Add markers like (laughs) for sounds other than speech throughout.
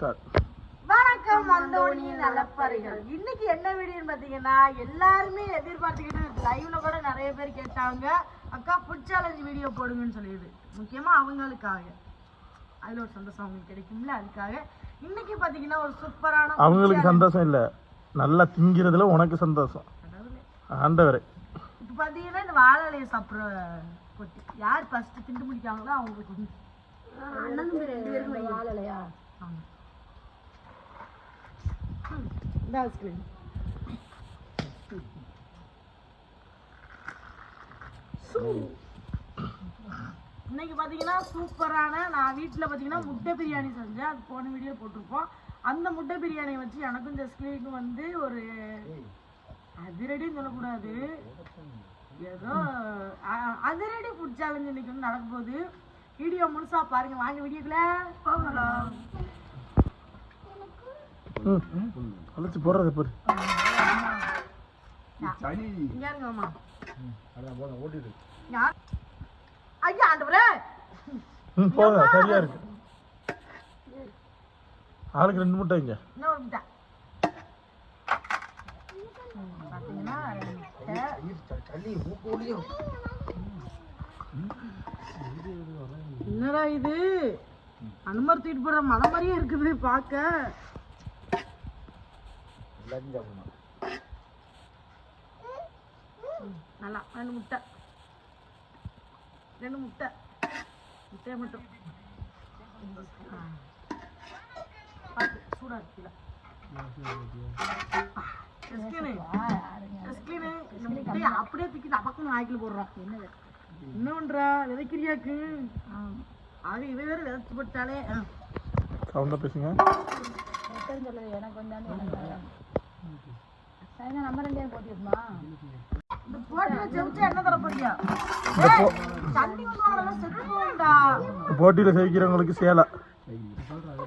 Start வணக்கம் மந்தோனியின் நலப்பறைகள். இன்னைக்கு என்ன வீடியோன்னு பாத்தீங்கன்னா எல்லாருமே எதிர்பார்த்துக்கிட்டு லைவ்ல கூட நிறைய பேர் கேட்டாங்க. அக்கா ஃபுட் சேலஞ்ச் வீடியோ போடுங்கன்னு சொல்லிடுது முக்கியமா அவங்களுக்காக. அதுல ஒரு சந்தோஷம் அவங்களுக்கு கிடைக்கும்ல அதுக்காக. இன்னைக்கு பாத்தீங்கன்னா ஒரு சூப்பரான அவங்களுக்கு. சந்தோஷம் இல்லை. நல்லா திங்கிறதுல உனக்கு சந்தோஷம். ஆண்டவரே. இப்ப பாத்தீங்கன்னா இந்த வாழை இலையை சாப்பிடுற கொட்டி. யார் ஃபர்ஸ்ட் திண்டு முடிக்காங்களோ அவங்களுக்கு பேருக்கும் வாழலையா ஆமா. ம், இந்த ஐஸ்கிரீம் இன்னைக்கு பாத்தீங்கன்னா சூப்பரான நான் வீட்ல பாத்தீங்கன்னா முட்டை பிரியாணி செஞ்சேன். அது போன வீடியோ போட்டிருப்போம். அந்த முட்டை பிரியாணி வச்சு எனக்கும் ஜஸ்கிலிக்கும் வந்து ஒரு அதிரடின்னு சொல்லக்கூடாது. ஏதோ அதிரடி ஃபுட் சேலஞ்ச் இன்னைக்கு வந்து நடக்க போகுது. வீடியோ முழுசா பாருங்க. வாங்க வீடியோக்குள்ள போகலாம். அழைச்சி போடுறது பாரு போங்க சரியா இருக்கு. ஆளுக்கு ரெண்டு முட்டை இங்க. என்னடா இது? அனுமர் தூக்கிட்டு போற மலை மாதிரியே இருக்குது பார்க்க. ம், நல்லா ரெண்டு முட்டை. ரெண்டு முட்டை. முட்டையை மட்டும். ஆ. பார்த்து, சூடா இருக்குல்ல அப்படியே தூக்கி டபக்குன்னு வாய்க்குல போடுறோம் என்னது? என்ன பண்றா? விதைக்கிறியாக்கு? ஆக இவ வேற விதைச்சு போட்டாலே. சவுண்டா பேசுங்க. தண்ணி வந்து போட்டியில் ஜெயிக்கிறவங்களுக்கு சேலை.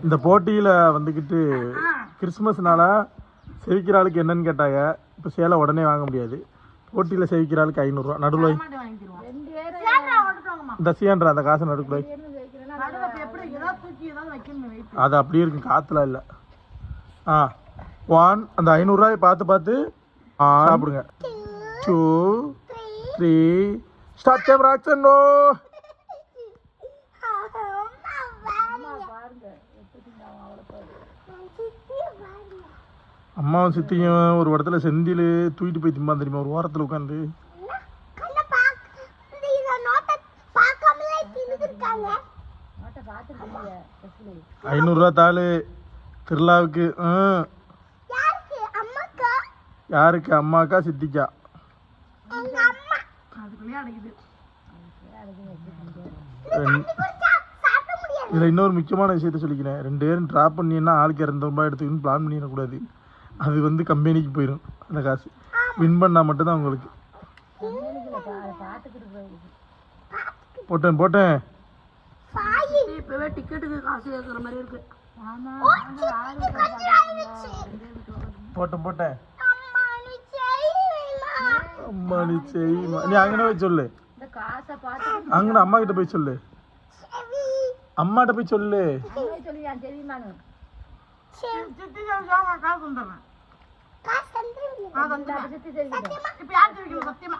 இந்த போட்டியில் வந்துக்கிட்டு கிறிஸ்மஸ்னால செவிக்கிற ஆளுக்கு என்னன்னு கேட்டாங்க. இப்போ சேலை உடனே வாங்க முடியாது. போட்டியில் செவிக்கிற ஆளுக்கு ஐநூறுரூவா நடுவில் இந்த சியான்ற அந்த காசு நடுக்குள்ள அது அப்படியே இருக்கும் காற்றுல இல்லை. ஆ. ஒன் அந்த ஐநூறுரூவாயை பார்த்து பார்த்து சாப்பிடுங்க. Two three start camera action no அம்மாவும் சித்தியும் ஒரு இடத்துல செந்தில் தூக்கிட்டு போய் திம்பான் தெரியுமா? ஒரு ஓரத்தில் உட்காந்து ஐநூறுரூவா தாள் திருவிழாவுக்கு ம் யாருக்கு? அம்மாக்கா சித்திக்கா. இதில் இன்னொரு முக்கியமான விஷயத்த சொல்லிக்கிறேன். ரெண்டு பேரும் ட்ராப் பண்ணினா ஆளுக்கு இரநூறுபா எடுத்துக்கணும்னு பிளான் பண்ணிடக்கூடாது. அது வந்து கம்பெனிக்கு போயிடும் அந்த காசு. வின் பண்ணால் மட்டும்தான் உங்களுக்கு. போட்டேன் போட்டேன். இப்பவே டிக்கெட்டுக்கு காசு கேட்குற மாதிரி இருக்கு. போட்டேன் போட்டேன். அம்மா நீ செய்யுமா நீ அங்கன போய் சொல்லு. அங்கன அம்மா கிட்ட போய் சொல்லு. அம்மாட்ட போய் சொல்லு. சித்தி ஜெயிச்சா நான் காசு வந்துடுறேன் நான் வந்துடுறேன் இப்ப யார் ஜெயிக்கணும் சத்தியமா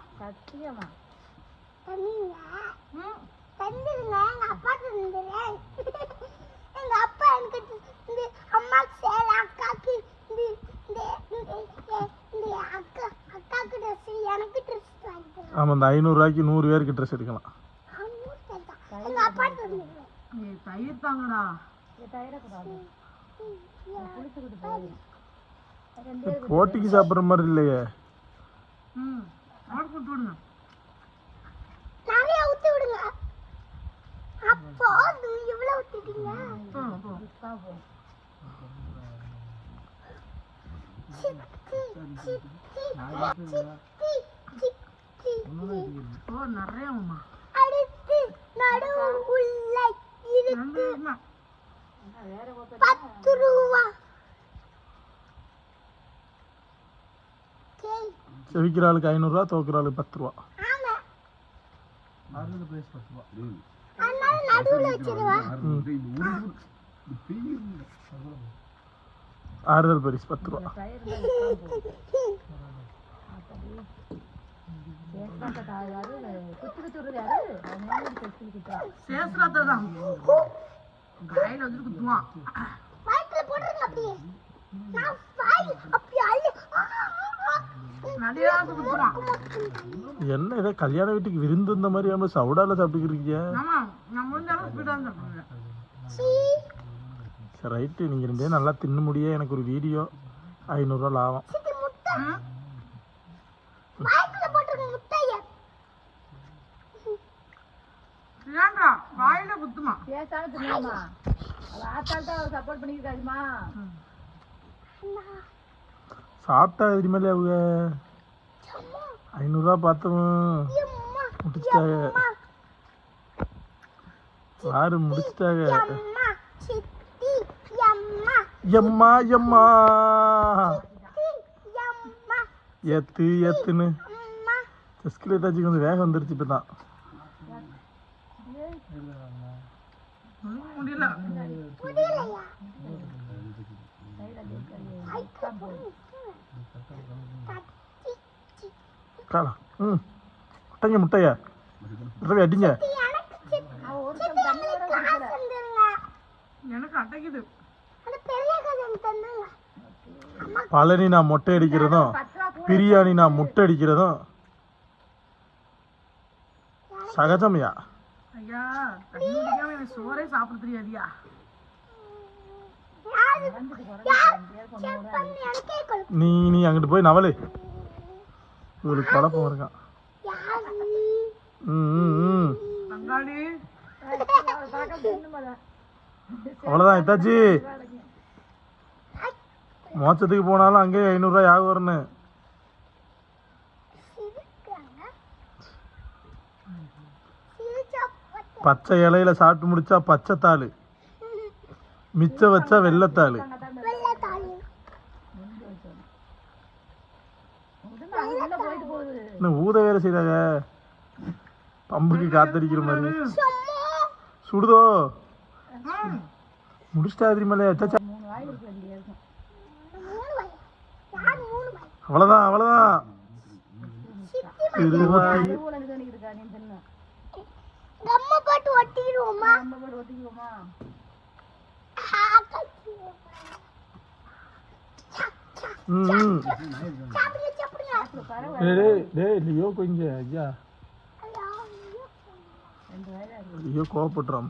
ம் எனக்கு ட்ரெஸ் ஆமாம் இந்த ஐநூறுரூவாய்க்கு நூறு பேருக்கு ட்ரெஸ் எடுக்கலாம். போட்டிக்கு சாப்பிட்ற மாதிரி இல்லையே. ம் ஆர்டர் போட்டு ஓ நிறையம்மா அடுத்து நடுவு உள்ள இருக்கு. பத்து ரூபா. சரி செவிக்கிற ஆளுக்கு ஐநூறுரூவா தோக்குற ஆளுக்கு பத்து ரூபா. அதனால நடுவுல வச்சிருவா. ம் ஆறுதல் பரிசு பத்து ரூபா. (laughs) சேஸ்ராத்தை தான் கையில வச்சுட்டு குத்துவான். வயிற்றுல போட்டுருங்க அப்படியே. நான் வாய் அப்படியே அள்ளி ஆ, ஆ, ஆ. நடிகாசு குத்துவான். என்ன இதை? கல்யாண வீட்டுக்கு விருந்து இந்த மாதிரி நம்ம சவுடால சாப்பிட்டுக்கிறீங்க? ஆமா நான் முடிஞ்ச அளவு ஸ்பீடா சாப்பிடுவேன். சீ. சரி ரைட்டு. நீங்கள் ரெண்டு பேரும் நல்லா தின்னு முடிய எனக்கு ஒரு வீடியோ. ஐநூறுரூவா லாபம். சித்தி முட்டை ம்? வயிற்றுல போட்டுருங்க முட்டைய ஏன்டா? வாயில குத்துமா? பேசாம தின்னுமா? அவ ஆத்தாள் தான் சப்போர்ட் பண்ணிருக்காதுமா சாப்பிட்டா எதிரி அவங்க? ஐநூறுரூவா பார்த்தவன் அம்மா முடிச்சிட்டாங்க. யாரு முடிச்சிட்டாங்க. அம்மா சித்தி அம்மா எம்மா. எம்மா ஏத்துன்னு. அம்மா செஸ்கில் ஏதாச்சும் கொஞ்சம் வேகம் வந்துருச்சு இப்போ தான் காலா. ம். முட்டைங்க முட்டைய? முட்டை அடிங்க. எனக்கு அடைக்குது. பழனி நான் மொட்டை அடிக்கிறதும் பிரியாணி நான் முட்டை அடிக்கிறதும் சகஜம்யா? ஐயா தண்ணி குடிக்காம எனக்கு சோறே சாப்பிட தெரியாதியா? நீ நீ அங்கிட்டு போய் நவலு. இவளுக்கு குழப்பம் இருக்கான் யாரு? ம் ம் ம். தங்காளி அவ்வளோதான் இத்தாச்சி மோச்சத்துக்கு போனாலும் அங்கேயே ஐநூறுரூவா யாகம் வரணும் பச்சை இலையில சாப்பிட்டு முடிச்சா பச்சை தாள். மிச்சம் வச்சா வெள்ளத்தாள் இன்னும் ஊத வேற செய்தாங்க பம்புக்கு காத்தடிக்கிற மாதிரி. சுடுதோ? முடிச்சிட்டா வயசு அவ்வளோதான் அவ்வளோதான் திருவாய் இருக்கா நீ தின்னு கம்ம போட்டு ஒட்டிடுவோமா? நம்ம போய் ஒத்திக்குவோமா ம் ம் சாப்பிடுங்க சாப்பிடுங்க டேய், டேய் டேய் லியோ கொஞ்ச ஐயா ரெண்டு வயதா இருக்கு லியோ கோவப்படுறான்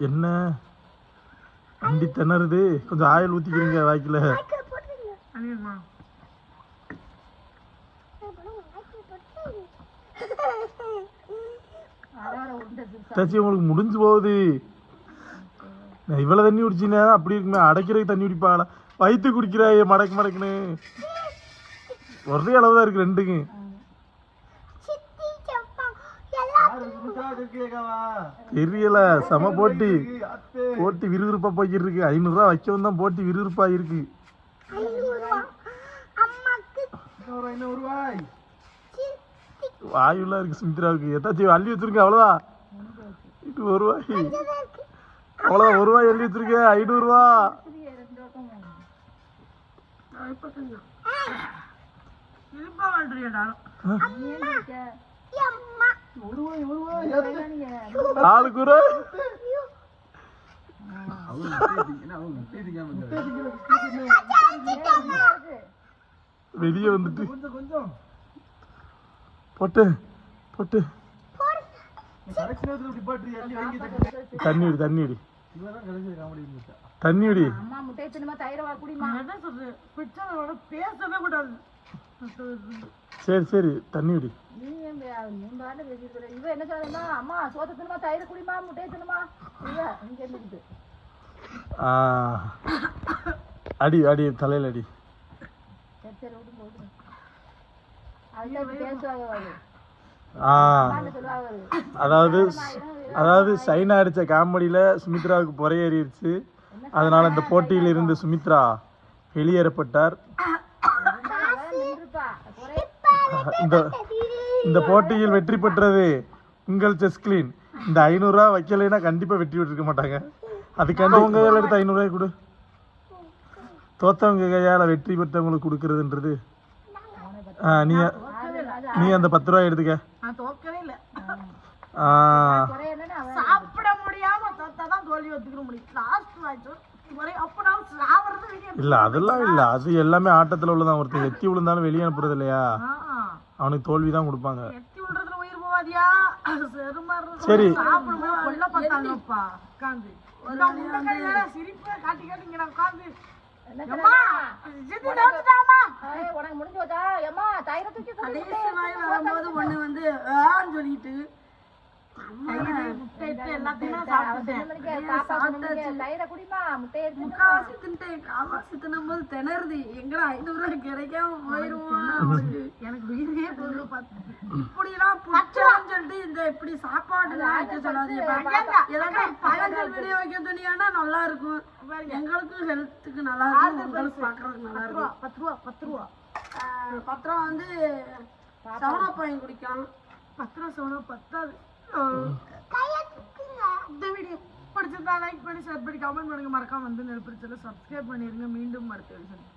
என்ன அண்டி திணறுது கொஞ்சம் ஆயில் ஊற்றிக்கிறீங்க வாய்க்கில் வாய்க்குல போட்டுருங்க அனியம்மா வாய்க்குல தாச்சி உங்களுக்கு முடிஞ்சு போகுது. நான் இவ்வளோ தண்ணி குடிச்சினா அப்படி இருக்குமே அடைக்கிறதுக்கு தண்ணி குடிப்பாங்களா வயிற்று குடிக்கிறாயே மடக்கு மடக்குன்னு. ஒரே அளவு தான் இருக்கு ரெண்டுக்கும். சித்தி செப்பா எல்லாம் தெரியல செம போட்டி. போட்டி விறுவிறுப்பா போய்கிட்டு இருக்கு ஐநூறுரூவா வைக்கவும் தான் போட்டி விறுவிறுப்பா இருக்கு ஐநூறு ரூபா அம்மாக்கு சித்தி வாயுலாம் இருக்கு சுமித்ராவுக்கு எதாச்சும் அள்ளி வச்சிருக்க அவ்வளோதான் இது ஒரு ரூபாய் அவ்வளோதான் ஒரு ரூபாய் அள்ளி வச்சுருக்கேன் ஐநூறுரூவா ரெண்டு பக்கம் ரூபாய். வெளியே வந்துட்டு. போட்டு போட்டு. தண்ணி விடு தண்ணி தண்ணி அம்மா முட்டையை என்ன பேசவே சரி சரி. தண்ணிடி நீ என்ன சொல்றா அம்மா சோத்த தின்னுமா தயிரை குடிமா முட்டையை தின்னுமா இங்க ஆ. அடி அடி தலையில் அடி. அதாவது அதாவது சைனா அடித்த காமெடியில் சுமித்ராவுக்கு புறையேறிடுச்சு அதனால் இந்த போட்டியில் இருந்து சுமித்ரா வெளியேறப்பட்டார். இந்த இந்த போட்டியில் வெற்றி பெற்றது உங்கள் செஸ் கிளீன் இந்த ஐநூறுரூவா வைக்கலைன்னா கண்டிப்பாக வெற்றி பெற்றிருக்க மாட்டாங்க. அதுக்காண்டி உங்க கையில் எடுத்து ஐநூறுரூவாய் கொடு. தோத்தவங்க கையால் வெற்றி பெற்றவங்களுக்கு கொடுக்கறதுன்றது. ஆ, நீ நீ அந்த பத்து ரூபாய் எடுத்துக்க. நான் தோக்கவே இல்லை. ஆ, குறை என்னன்னு அவன் சாப்பிட முடியாம தோத்தாதான் தோல்வி ஒத்துக்கிற முடியும். லாஸ்ட் மேட்ச் ஒரே அப்ப நான் சாவறது வெளியே இல்ல அதெல்லாம் இல்ல. அது எல்லாமே ஆட்டத்துல உள்ளதான். ஒருத்தன் எத்தி விழுந்தாலும் வெளியே அனுப்புறது இல்லையா? அவனுக்கு தோல்வி தான் கொடுப்பாங்க சரி. உட்காந்து உனக்கு முடிஞ்சு போச்சா? ஏம்மா தயிரை தூக்கி வரும்போது ஒண்ணு வந்து சொல்லிட்டு முக்காவாசி தின்ட்டேன். காவாசி தின்னும்போது திணறுது. எங்கடா ஐநூறு ரூபாய் கிடைக்காம போயிருவோம். எனக்கு பார்த்து இப்படிலாம் புடிச்சான்னு சொல்லிட்டு இந்த இப்படி சாப்பாடு வைக்க சொல்லாதீங்க. பயஞ்சல் வீடியோ வைக்க துணியானா நல்லா இருக்கும். எங்களுக்கும் ஹெல்த்துக்கு நல்லா இருக்கும். உங்களுக்கு பாக்குறதுக்கு நல்லா இருக்கும். பத்து ரூபா பத்து ரூபா. பத்து ரூபா வந்து சவனா பையன் குடிக்கலாம். பத்து ரூபா சவனா பத்தாது. இந்த வீடியோ பிடிச்சிருந்தா லைக் பண்ணி ஷேர் பண்ணி கமெண்ட் பண்ணுங்க மறக்காம வந்து நெருப்பிடிச்சல சப்ஸ்கிரைப் பண்ணிருங்க மீண்டும் அடுத்த விஷயம்